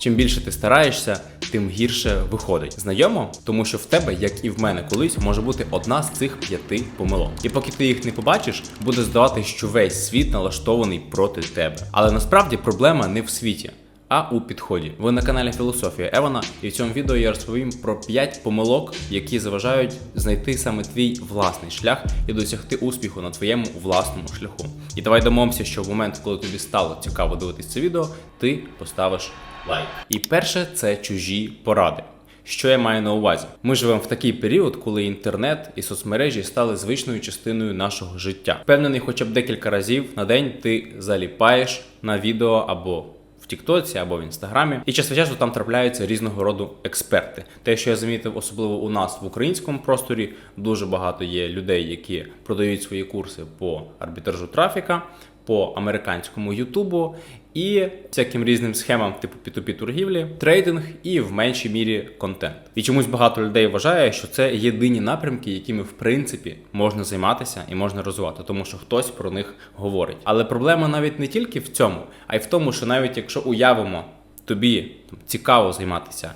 Чим більше ти стараєшся, тим гірше виходить. Знайомо, тому що в тебе, як і в мене колись, може бути одна з цих п'яти помилок. І поки ти їх не побачиш, буде здавати, що весь світ налаштований проти тебе. Але насправді проблема не в світі. А у підході. Ви на каналі Філософія Евана, і в цьому відео я розповім про 5 помилок, які заважають знайти саме твій власний шлях і досягти успіху на твоєму власному шляху. І давай домовимося, що в момент, коли тобі стало цікаво дивитись це відео, ти поставиш лайк. І перше це чужі поради. Що я маю на увазі? Ми живемо в такий період, коли інтернет і соцмережі стали звичною частиною нашого життя. Впевнений, хоча б декілька разів на день ти заліпаєш на відео або Тіктоці або в інстаграмі, і час від часу там трапляються різного роду експерти. Те, що я замітив, особливо у нас в українському просторі, дуже багато є людей, які продають свої курси по арбітражу трафіка, по американському Ютубу і всяким різним схемам, типу P2P торгівлі, трейдинг і в меншій мірі контент. І чомусь багато людей вважає, що це єдині напрямки, якими в принципі можна займатися і можна розвивати, тому що хтось про них говорить. Але проблема навіть не тільки в цьому, а й в тому, що навіть якщо уявимо тобі там, цікаво займатися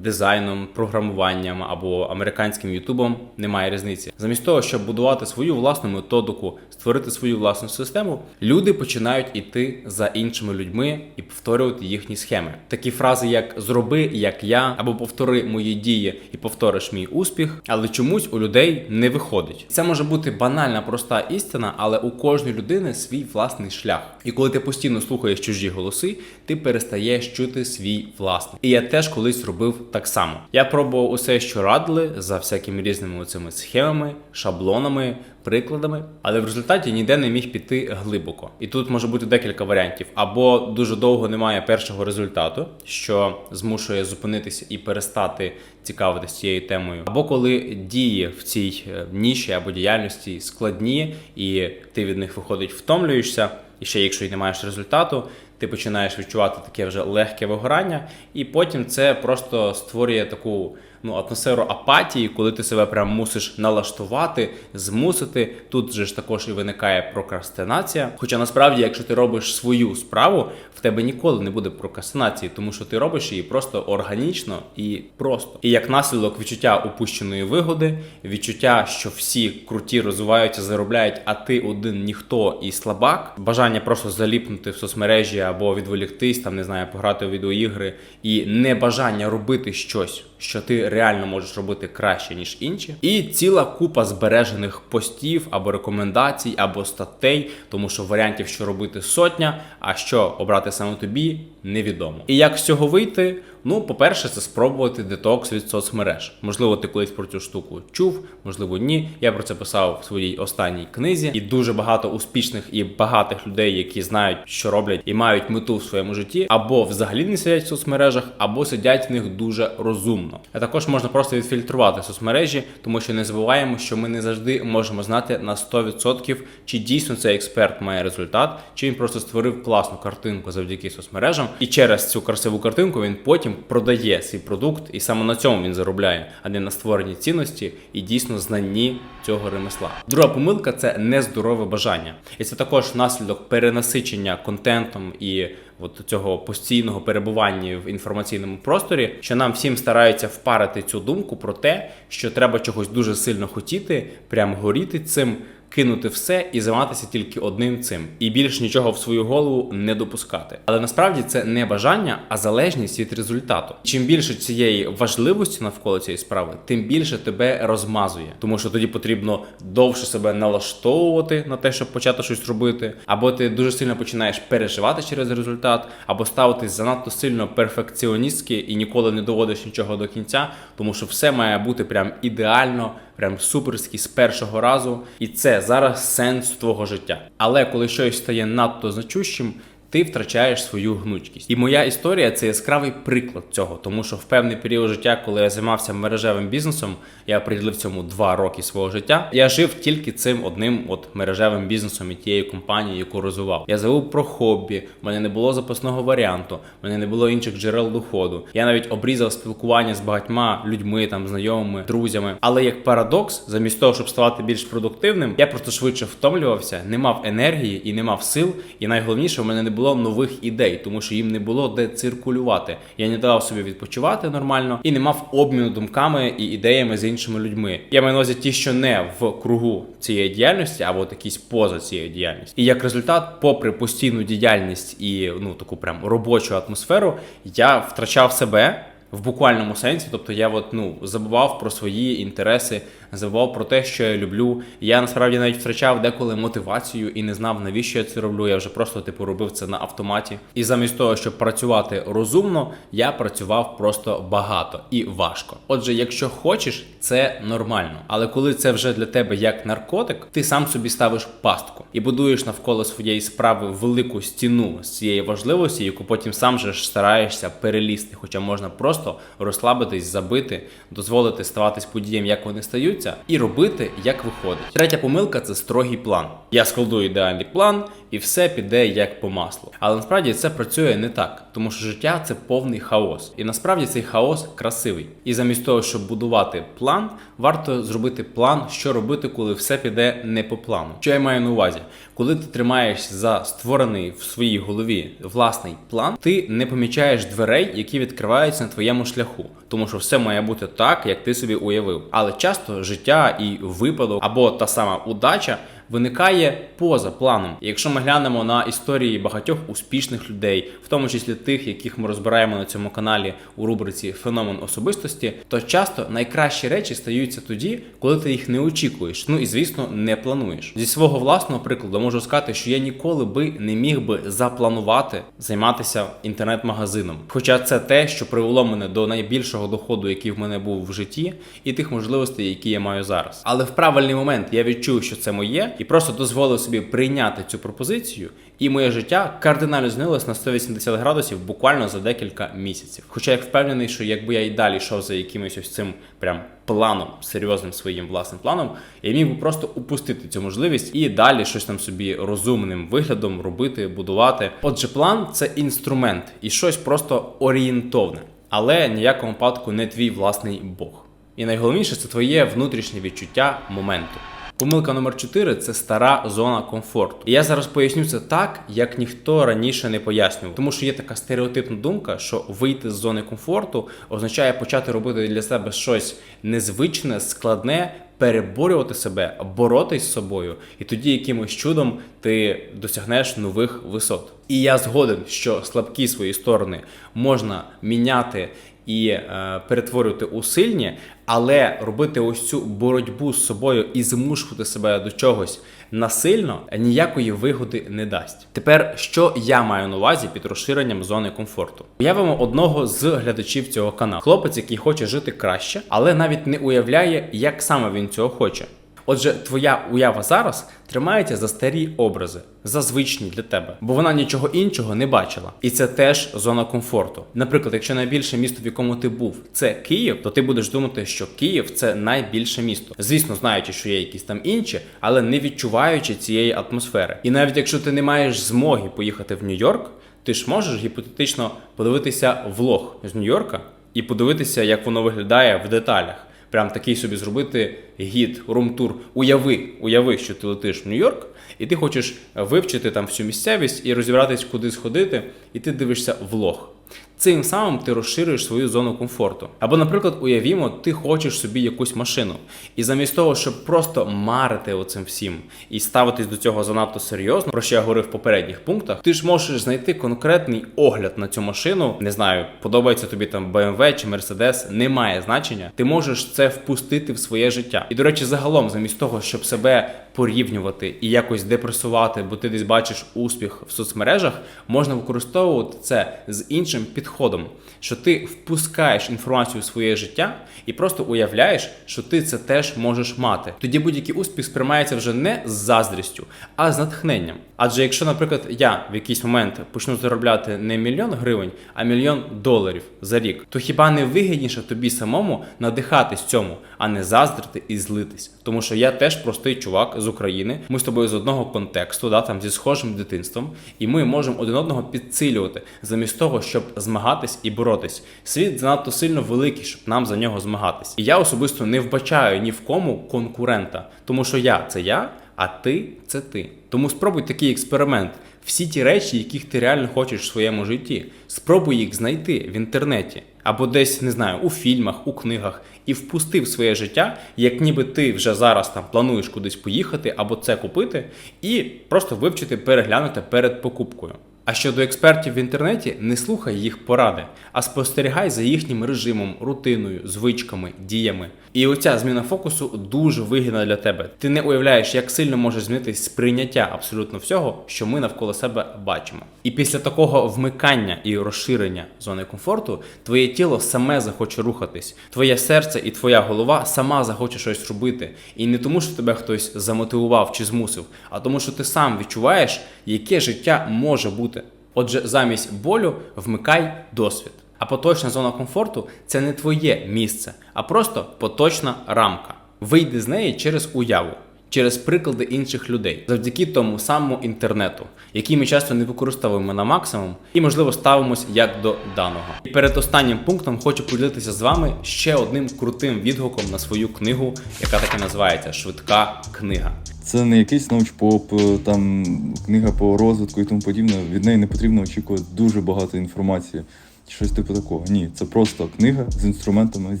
дизайном, програмуванням або американським ютубом, немає різниці. Замість того, щоб будувати свою власну методику, створити свою власну систему, люди починають іти за іншими людьми і повторювати їхні схеми. Такі фрази, як зроби як я, або повтори мої дії і повториш мій успіх, але чомусь у людей не виходить. Це може бути банальна, проста істина, але у кожної людини свій власний шлях. І коли ти постійно слухаєш чужі голоси, ти перестаєш чути свій власний. І я теж колись робив так само. Я пробував усе, що радили, за всякими різними оцими схемами, шаблонами, прикладами, але в результаті ніде не міг піти глибоко. І тут може бути декілька варіантів: або дуже довго немає першого результату, що змушує зупинитися і перестати цікавитися цією темою, або коли дії в цій е, ніші або діяльності складні, і ти від них виходить, втомлюєшся. І ще якщо й не маєш результату, ти починаєш відчувати таке вже легке вигорання, і потім це просто створює таку ну, атмосферу апатії, коли ти себе прям мусиш налаштувати, змусити. Тут же ж також і виникає прокрастинація. Хоча насправді, якщо ти робиш свою справу, в тебе ніколи не буде прокрастинації, тому що ти робиш її просто органічно і просто. І як наслідок відчуття упущеної вигоди, відчуття, що всі круті розвиваються, заробляють, а ти один ніхто і слабак, бажання просто заліпнути в соцмережі або відволіктись, там не знаю, пограти у відеоігри, і небажання робити щось, що ти реально можеш робити краще ніж інші, і ціла купа збережених постів або рекомендацій, або статей, тому що варіантів, що робити сотня, а що обрати саме тобі, невідомо. І як з цього вийти? Ну, по-перше, це спробувати детокс від соцмереж. Можливо, ти колись про цю штуку чув, можливо, ні. Я про це писав в своїй останній книзі, і дуже багато успішних і багатих людей, які знають, що роблять і мають мету в своєму житті, або взагалі не сидять в соцмережах, або сидять в них дуже розумно. А також можна просто відфільтрувати соцмережі, тому що не забуваємо, що ми не завжди можемо знати на 100% чи дійсно цей експерт має результат, чи він просто створив класну картинку завдяки соцмережам, і через цю красиву картинку він потім продає свій продукт, і саме на цьому він заробляє, а не на створенні цінності і дійсно знанні цього ремесла. Друга помилка це нездорове бажання, і це також наслідок перенасичення контентом і от цього постійного перебування в інформаційному просторі, що нам всім стараються впарити цю думку про те, що треба чогось дуже сильно хотіти, прям горіти цим. Кинути все і займатися тільки одним цим, і більш нічого в свою голову не допускати. Але насправді це не бажання, а залежність від результату. Чим більше цієї важливості навколо цієї справи, тим більше тебе розмазує, тому що тоді потрібно довше себе налаштовувати на те, щоб почати щось робити, або ти дуже сильно починаєш переживати через результат, або ставитись занадто сильно перфекціоністськи і ніколи не доводиш нічого до кінця, тому що все має бути прям ідеально прям суперський з першого разу, і це зараз сенс твого життя. Але коли щось стає надто значущим, ти втрачаєш свою гнучкість. І моя історія це яскравий приклад цього, тому що в певний період життя, коли я займався мережевим бізнесом, я приділив цьому два роки свого життя. Я жив тільки цим одним от мережевим бізнесом і тією компанією, яку розвивав. Я забув про хобі, в мене не було запасного варіанту, в мене не було інших джерел доходу. Я навіть обрізав спілкування з багатьма людьми, там знайомими, друзями. Але як парадокс, замість того, щоб ставати більш продуктивним, я просто швидше втомлювався, не мав енергії і не мав сил. І найголовніше, в мене не було нових ідей, тому що їм не було де циркулювати. Я не давав собі відпочивати нормально і не мав обміну думками і ідеями з іншими людьми. Я маю на увазі ті, що не в кругу цієї діяльності, або якісь поза цією діяльністю. І як результат, попри постійну діяльність і ну таку прям робочу атмосферу, я втрачав себе. В буквальному сенсі, тобто я от, ну, забував про свої інтереси, забував про те, що я люблю. Я насправді навіть втрачав деколи мотивацію і не знав, навіщо я це роблю. Я вже просто типу робив це на автоматі. І замість того, щоб працювати розумно, я працював просто багато і важко. Отже, якщо хочеш, це нормально. Але коли це вже для тебе як наркотик, ти сам собі ставиш пастку і будуєш навколо своєї справи велику стіну з цієї важливості, яку потім сам же ж стараєшся перелізти, хоча можна просто розслабитись, забити, дозволити ставатись подіям, як вони стаються, і робити, як виходить. Третя помилка це строгий план. Я складу ідеальний план, і все піде як по маслу. Але насправді це працює не так, тому що життя це повний хаос. І насправді цей хаос красивий. І замість того, щоб будувати план, варто зробити план, що робити, коли все піде не по плану. Що я маю на увазі? Коли ти тримаєшся за створений в своїй голові власний план, ти не помічаєш дверей, які відкриваються на твоєму шляху, тому що все має бути так, як ти собі уявив. Але часто життя і випадок або та сама удача виникає поза планом. І якщо ми глянемо на історії багатьох успішних людей, в тому числі тих, яких ми розбираємо на цьому каналі у рубриці Феномен особистості, то часто найкращі речі стаються тоді, коли ти їх не очікуєш. Ну і звісно, не плануєш. Зі свого власного прикладу можу сказати, що я ніколи би не міг би запланувати займатися інтернет-магазином. Хоча це те, що привело мене до найбільшого доходу, який в мене був в житті, і тих можливостей, які я маю зараз. Але в правильний момент я відчув, що це моє, і просто дозволив собі прийняти цю пропозицію, і моє життя кардинально змінилось на 180 градусів буквально за декілька місяців. Хоча я впевнений, що якби я й далі йшов за якимось ось цим прям планом, серйозним своїм власним планом, я міг би просто упустити цю можливість і далі щось там собі розумним виглядом робити, будувати. Отже, план це інструмент і щось просто орієнтовне, але ніякому випадку не твій власний Бог. І найголовніше це твоє внутрішнє відчуття моменту. Помилка номер 4 це стара зона комфорту. І я зараз поясню це так, як ніхто раніше не пояснював. Тому що є така стереотипна думка, що вийти з зони комфорту означає почати робити для себе щось незвичне, складне, переборювати себе, боротись з собою, і тоді якимось чудом ти досягнеш нових висот. І я згоден, що слабкі свої сторони можна міняти і е, перетворювати у сильні, але робити ось цю боротьбу з собою і змушувати себе до чогось насильно ніякої вигоди не дасть. Тепер що я маю на увазі під розширенням зони комфорту? Уявимо одного з глядачів цього каналу, хлопець, який хоче жити краще, але навіть не уявляє, як саме він цього хоче. Отже, твоя уява зараз тримається за старі образи, за звичні для тебе, бо вона нічого іншого не бачила. І це теж зона комфорту. Наприклад, якщо найбільше місто, в якому ти був, це Київ, то ти будеш думати, що Київ це найбільше місто. Звісно, знаючи, що є якісь там інші, але не відчуваючи цієї атмосфери. І навіть якщо ти не маєш змоги поїхати в Нью-Йорк, ти ж можеш гіпотетично подивитися влог з Нью-Йорка і подивитися, як воно виглядає в деталях. Прям такий собі зробити гід, румтур. Уяви, уяви, що ти летиш в Нью-Йорк, і ти хочеш вивчити там всю місцевість і розібратись, куди сходити, і ти дивишся влог. Цим самим ти розширюєш свою зону комфорту. Або, наприклад, уявімо, ти хочеш собі якусь машину, і замість того, щоб просто марити оцим всім і ставитись до цього занадто серйозно, про що я говорив в попередніх пунктах, ти ж можеш знайти конкретний огляд на цю машину. Не знаю, подобається тобі там BMW чи Mercedes, немає значення. Ти можеш це впустити в своє життя. І до речі, загалом, замість того, щоб себе порівнювати і якось депресувати, бо ти десь бачиш успіх в соцмережах, можна використовувати це з іншим підходом, що ти впускаєш інформацію в своє життя і просто уявляєш, що ти це теж можеш мати. Тоді будь-який успіх сприймається вже не з заздрістю, а з натхненням. Адже якщо, наприклад, я в якийсь момент почну заробляти не мільйон гривень, а мільйон доларів за рік, то хіба не вигідніше тобі самому надихатись цьому, а не заздрити і злитись? Тому що я теж простий чувак з України. Ми з тобою з одного контексту, да, там зі схожим дитинством, і ми можемо один одного підсилювати замість того, щоб змагатись і боротись. Світ занадто сильно великий, щоб нам за нього змагатись. І я особисто не вбачаю ні в кому конкурента, тому що я це я, а ти це ти. Тому спробуй такий експеримент. Всі ті речі, яких ти реально хочеш в своєму житті, спробуй їх знайти в інтернеті або десь не знаю, у фільмах, у книгах, і впусти в своє життя, як ніби ти вже зараз там плануєш кудись поїхати або це купити, і просто вивчити, переглянути перед покупкою. А щодо експертів в інтернеті, не слухай їх поради, а спостерігай за їхнім режимом, рутиною, звичками, діями. І оця зміна фокусу дуже вигідна для тебе. Ти не уявляєш, як сильно може змінитись сприйняття абсолютно всього, що ми навколо себе бачимо. І після такого вмикання і розширення зони комфорту, твоє тіло саме захоче рухатись, твоє серце і твоя голова сама захоче щось робити. І не тому, що тебе хтось замотивував чи змусив, а тому, що ти сам відчуваєш, яке життя може бути. Отже, замість болю вмикай досвід. А поточна зона комфорту це не твоє місце, а просто поточна рамка. Вийди з неї через уяву, через приклади інших людей, завдяки тому самому інтернету, який ми часто не використовуємо на максимум і, можливо, ставимось як до даного. І перед останнім пунктом хочу поділитися з вами ще одним крутим відгуком на свою книгу, яка так і називається Швидка книга. Це не якийсь научпоп, е, там книга по розвитку і тому подібне. Від неї не потрібно очікувати дуже багато інформації. Щось типу такого. Ні, це просто книга з інструментами, з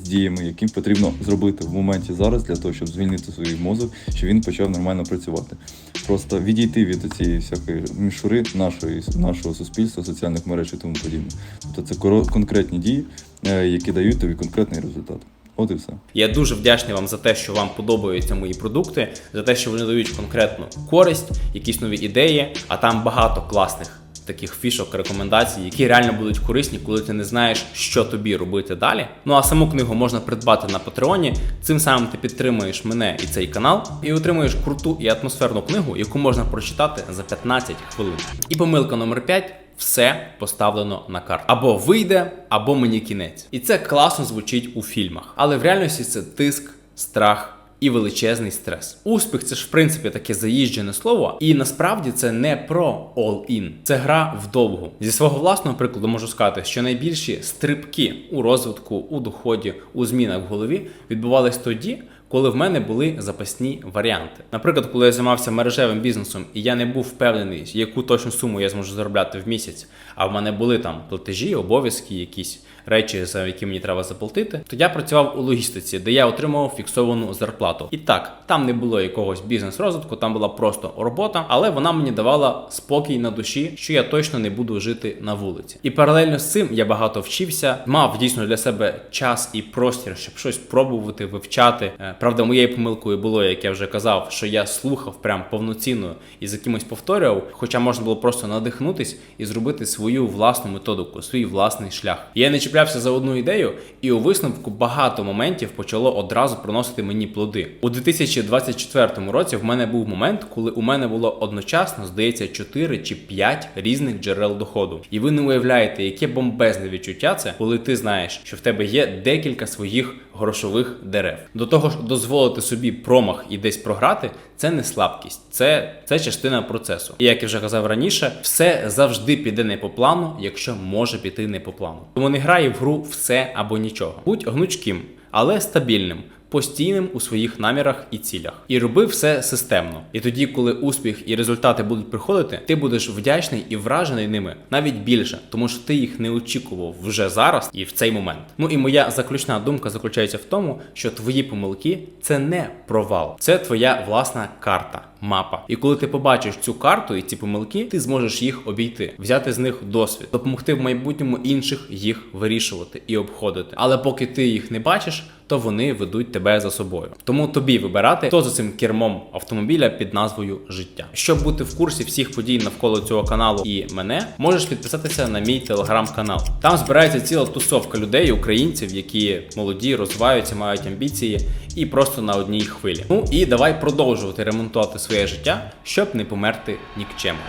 діями, які потрібно зробити в моменті зараз для того, щоб звільнити свій мозок, щоб він почав нормально працювати. Просто відійти від цієї всякої мішури нашої нашого суспільства, соціальних мереж і тому подібне. Тобто це конкретні дії, е, які дають тобі конкретний результат. От і все. Я дуже вдячний вам за те, що вам подобаються мої продукти, за те, що вони дають конкретну користь, якісь нові ідеї, а там багато класних таких фішок, рекомендацій, які реально будуть корисні, коли ти не знаєш, що тобі робити далі. Ну а саму книгу можна придбати на Патреоні. Цим самим ти підтримуєш мене і цей канал, і отримуєш круту і атмосферну книгу, яку можна прочитати за 15 хвилин. І помилка номер 5 все поставлено на карту. Або вийде, або мені кінець. І це класно звучить у фільмах. Але в реальності це тиск, страх. І величезний стрес. Успіх це ж в принципі таке заїжджене слово, і насправді це не про all-in, це гра вдовгу. Зі свого власного прикладу можу сказати, що найбільші стрибки у розвитку, у доході, у змінах в голові відбувались тоді, коли в мене були запасні варіанти. Наприклад, коли я займався мережевим бізнесом і я не був впевнений, яку точну суму я зможу заробляти в місяць, а в мене були там платежі, обов'язки, якісь речі, за які мені треба заплатити, то я працював у логістиці, де я отримував фіксовану зарплату. І так, там не було якогось бізнес-розвитку, там була просто робота, але вона мені давала спокій на душі, що я точно не буду жити на вулиці. І паралельно з цим я багато вчився, мав дійсно для себе час і простір, щоб щось пробувати, вивчати. Е, Правда, моєю помилкою було, як я вже казав, що я слухав прям повноцінно і за кимось повторював, хоча можна було просто надихнутись і зробити свою власну методику, свій власний шлях. Я не чіплявся за одну ідею, і у висновку багато моментів почало одразу приносити мені плоди. У 2024 році в мене був момент, коли у мене було одночасно, здається, 4 чи 5 різних джерел доходу. І ви не уявляєте, яке бомбезне відчуття це, коли ти знаєш, що в тебе є декілька своїх грошових дерев. До того ж, дозволити собі промах і десь програти це не слабкість, це, це частина процесу. І як я вже казав раніше, все завжди піде не по плану, якщо може піти не по плану. Тому не грай в гру все або нічого. Будь гнучким, але стабільним. Постійним у своїх намірах і цілях, і роби все системно. І тоді, коли успіх і результати будуть приходити, ти будеш вдячний і вражений ними навіть більше, тому що ти їх не очікував вже зараз і в цей момент. Ну і моя заключна думка заключається в тому, що твої помилки це не провал, це твоя власна карта. Мапа, і коли ти побачиш цю карту і ці помилки, ти зможеш їх обійти, взяти з них досвід, допомогти в майбутньому інших їх вирішувати і обходити. Але поки ти їх не бачиш, то вони ведуть тебе за собою. Тому тобі вибирати, хто за цим кермом автомобіля під назвою життя. Щоб бути в курсі всіх подій навколо цього каналу і мене, можеш підписатися на мій телеграм-канал. Там збирається ціла тусовка людей, українців, які молоді, розвиваються, мають амбіції і просто на одній хвилі. Ну і давай продовжувати ремонтувати своє життя, щоб не померти нікчемно.